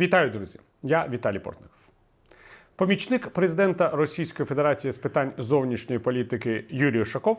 Вітаю, друзі! Я Віталій Портников. Помічник президента Російської Федерації з питань зовнішньої політики Юрій Ушаков,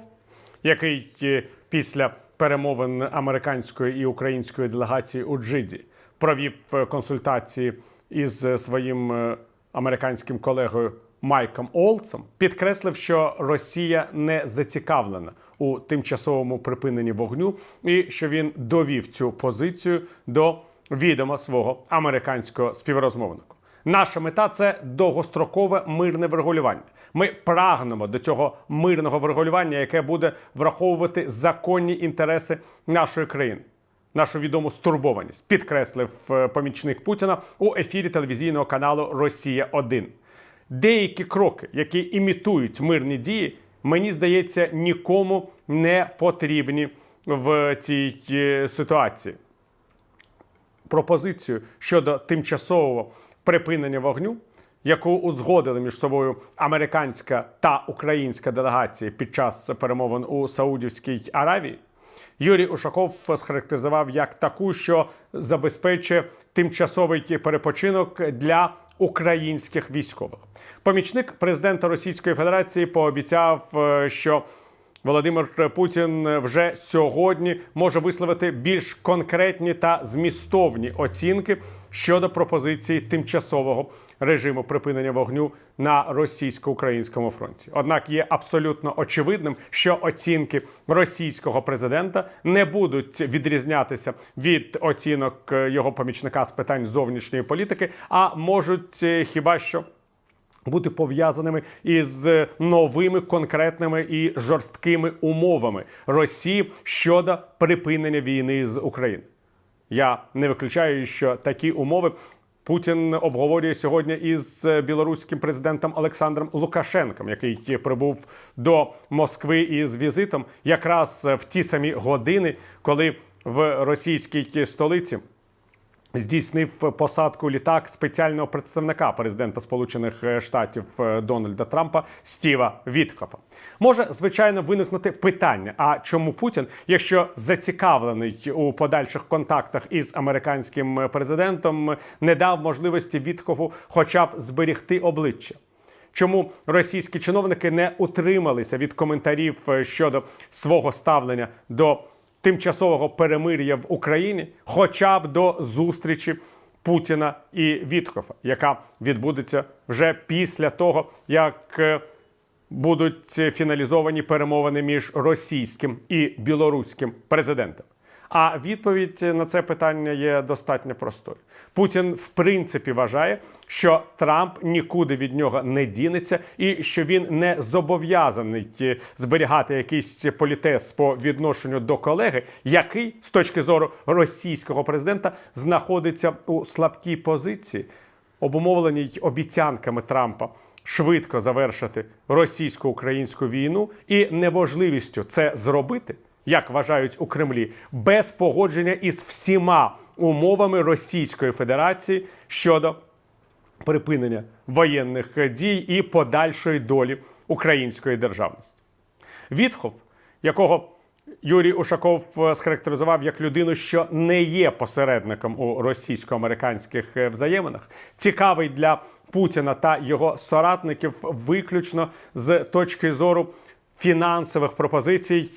який е, після перемовин американської і української делегації у Джиді провів е, консультації із е, своїм американським колегою Майком Олцем, підкреслив, що Росія не зацікавлена у тимчасовому припиненні вогню, і що він довів цю позицію до відома свого американського співрозмовника. Наша мета це довгострокове мирне врегулювання. Ми прагнемо до цього мирного врегулювання, яке буде враховувати законні інтереси нашої країни. Нашу відому стурбованість підкреслив е, помічник Путіна у ефірі телевізійного каналу Росія 1 Деякі кроки, які імітують мирні дії, мені здається, нікому не потрібні в цій е, ситуації пропозицію щодо тимчасового припинення вогню, яку узгодили між собою американська та українська делегації під час перемовин у Саудівській Аравії, Юрій Ушаков схарактеризував як таку, що забезпечує тимчасовий перепочинок для українських військових. Помічник президента Російської Федерації пообіцяв, е, що Володимир Путін вже сьогодні може висловити більш конкретні та змістовні оцінки щодо пропозиції тимчасового режиму припинення вогню на російсько-українському фронті. Однак є абсолютно очевидним, що оцінки російського президента не будуть відрізнятися від оцінок його помічника з питань зовнішньої політики, а можуть е, хіба що бути пов'язаними із новими конкретними і жорсткими умовами Росії щодо припинення війни з України. Я не виключаю, що такі умови Путін обговорює сьогодні із білоруським президентом Олександром Лукашенком, який прибув до Москви із візитом якраз в ті самі години, коли в російській столиці здійснив посадку літак спеціального представника президента Сполучених Штатів е, Дональда Трампа Стіва Віткофа. Може звичайно виникнути питання: а чому Путін, якщо зацікавлений у подальших контактах із американським президентом, не дав можливості Віткофу хоча б зберігти обличчя? Чому російські чиновники не утрималися від коментарів е, щодо свого ставлення до тимчасового перемир'я в Україні, хоча б до зустрічі Путіна і Віткофа, яка відбудеться вже після того, як е, будуть фіналізовані перемовини між російським і білоруським президентом. А відповідь на це питання є достатньо простою. Путін, в принципі, вважає, що Трамп нікуди від нього не дінеться, і що він не зобов'язаний зберігати якийсь політез по відношенню до колеги, який з точки зору російського президента знаходиться у слабкій позиції, обумовленій обіцянками Трампа. Швидко завершити російсько-українську війну і неможливістю це зробити як вважають у Кремлі, без погодження із всіма умовами Російської Федерації щодо припинення воєнних дій і подальшої долі української державності. Відхов, якого Юрій Ушаков схарактеризував як людину, що не є посередником у російсько-американських взаєминах, цікавий для Путіна та його соратників виключно з точки зору фінансових пропозицій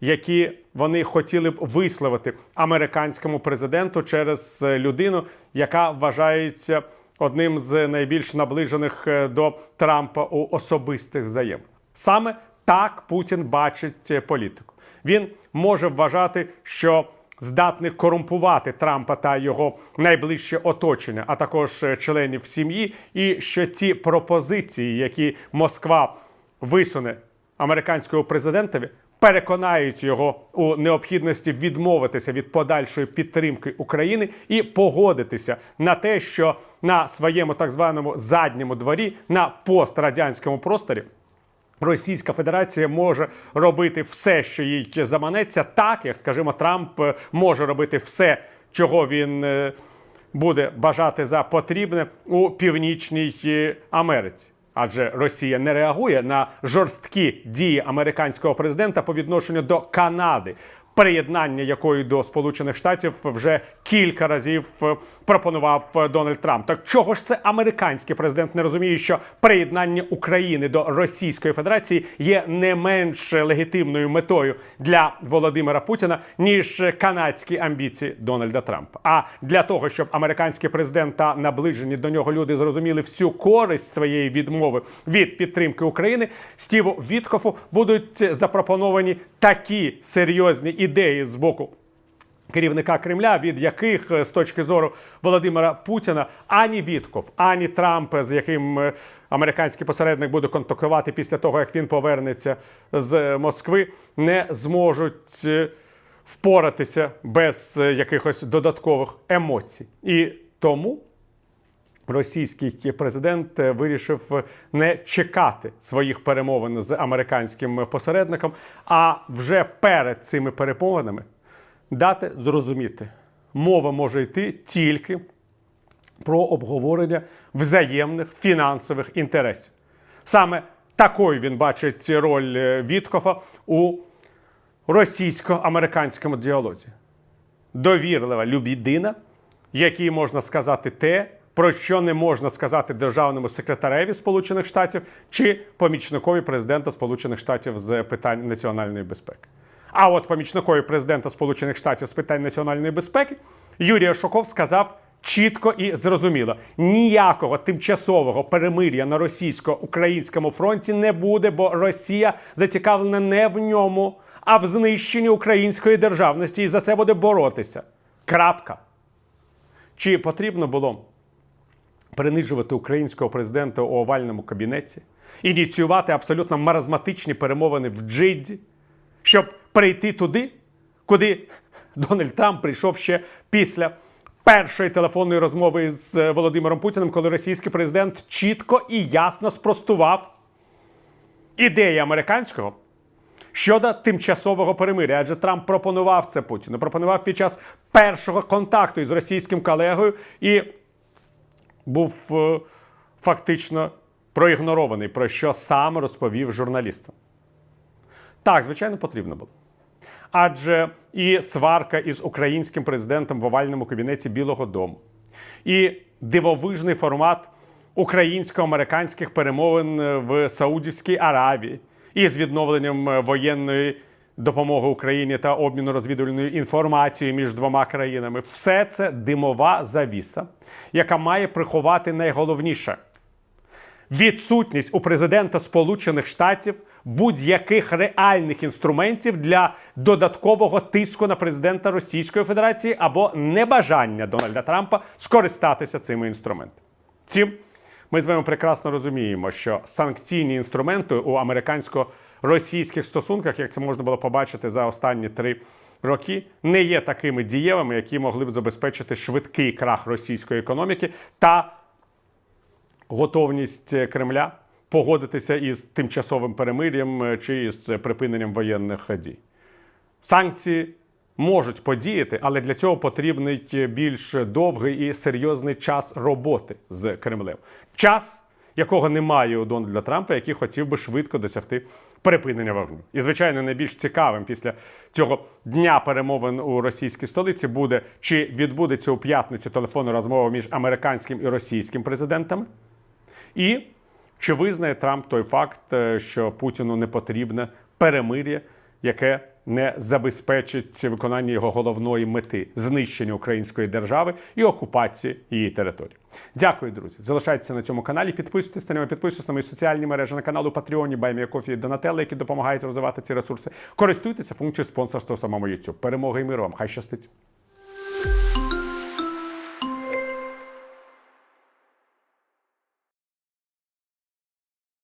які вони хотіли б висловити американському президенту через е, людину, яка вважається одним з найбільш наближених е, до Трампа у особистих взаєминах. Саме так Путін бачить е, політику. Він може вважати, що здатний корумпувати Трампа та його найближче оточення, а також членів сім'ї, і що ці пропозиції, які Москва висуне американському президентові, переконають його у необхідності відмовитися від подальшої підтримки України і погодитися на те, що на своєму так званому задньому дворі на пострадянському просторі. Російська Федерація може робити все, що їй заманеться, так як, скажімо, Трамп е, може робити все, чого він е, буде бажати за потрібне у північній е, Америці адже Росія не реагує на жорсткі дії американського президента по відношенню до Канади, приєднання якої до Сполучених Штатів вже кілька разів е, пропонував е, Дональд Трамп. Так чого ж це американський президент не розуміє, що приєднання України до Російської Федерації є не менш легітимною метою для Володимира Путіна ніж канадські амбіції Дональда Трампа? А для того, щоб американський президент та наближені до нього люди зрозуміли всю користь своєї відмови від підтримки України, Стіву Віткофу будуть запропоновані такі серйозні ідеї з боку. Керівника Кремля, від яких е, з точки зору Володимира Путіна ані Вітков, ані Трамп, з яким е, американський посередник буде контактувати після того, як він повернеться з Москви, не зможуть е, впоратися без е, якихось додаткових емоцій. І тому російський президент е, вирішив е, не чекати своїх перемовин з американським посередником, а вже перед цими перемовинами дати зрозуміти, мова може йти тільки про обговорення взаємних фінансових інтересів. Саме такою він бачить роль е, Віткофа у російсько-американському діалозі. Довірлива людина, якій можна сказати те, про що не можна сказати державному секретареві Сполучених Штатів чи помічникові президента Сполучених Штатів з питань національної безпеки. А от помічникові президента Сполучених Штатів з питань національної безпеки Юрій Шоков сказав чітко і зрозуміло: ніякого тимчасового перемир'я на російсько-українському фронті не буде, бо Росія зацікавлена не в ньому, а в знищенні української державності, і за це буде боротися. Крапка. Чи потрібно було принижувати українського президента у овальному кабінеті, ініціювати абсолютно маразматичні перемовини в Джидді, щоб прийти туди, куди Дональд Трамп прийшов ще після першої телефонної розмови з Володимиром Путіним, коли російський президент чітко і ясно спростував ідеї американського. Щодо тимчасового перемиря, адже Трамп пропонував це Путіну, пропонував під час першого контакту із російським колегою і був е, фактично проігнорований, про що сам розповів журналістам. Так, звичайно, потрібно було. Адже і сварка із українським президентом в овальному кабінеті Білого Дому, і дивовижний формат українсько-американських перемовин е, в Саудівській Аравії, і з відновленням е, воєнної допомоги Україні та обміну розвідувальною інформацією між двома країнами все це димова завіса, яка має приховати найголовніше відсутність у президента Сполучених Штатів будь-яких реальних інструментів для додаткового тиску на президента Російської Федерації або небажання Дональда Трампа скористатися цими інструментами. Втім, ми з вами прекрасно розуміємо, що санкційні інструменти у американсько-російських стосунках, як це можна було побачити за останні три роки, не є такими дієвими, які могли б забезпечити швидкий крах російської економіки та готовність Кремля погодитися із тимчасовим перемир'ям чи із припиненням воєнних дій. Санкції можуть подіяти, але для цього потрібний більш довгий і серйозний час роботи з Кремлем. Час, якого немає у Дональда Трампа, який хотів би швидко досягти припинення вогню. І, звичайно, найбільш цікавим після цього дня перемовин у російській столиці буде чи відбудеться у п'ятницю телефонна розмова між американським і російським президентами. І чи визнає Трамп той факт, е, що Путіну не потрібне перемир'я, яке не забезпечить виконання його головної мети знищення української держави і окупації її території? Дякую, друзі. Залишайтеся на цьому каналі. Підписуйтесь на нього, підписуйтесь на мої соціальні мережі на каналу Патреоні, Баймія Кофі, Донателла, які допомагають розвивати ці ресурси. Користуйтеся функцією спонсорства самому YouTube. Перемоги і миру вам. Хай щастить.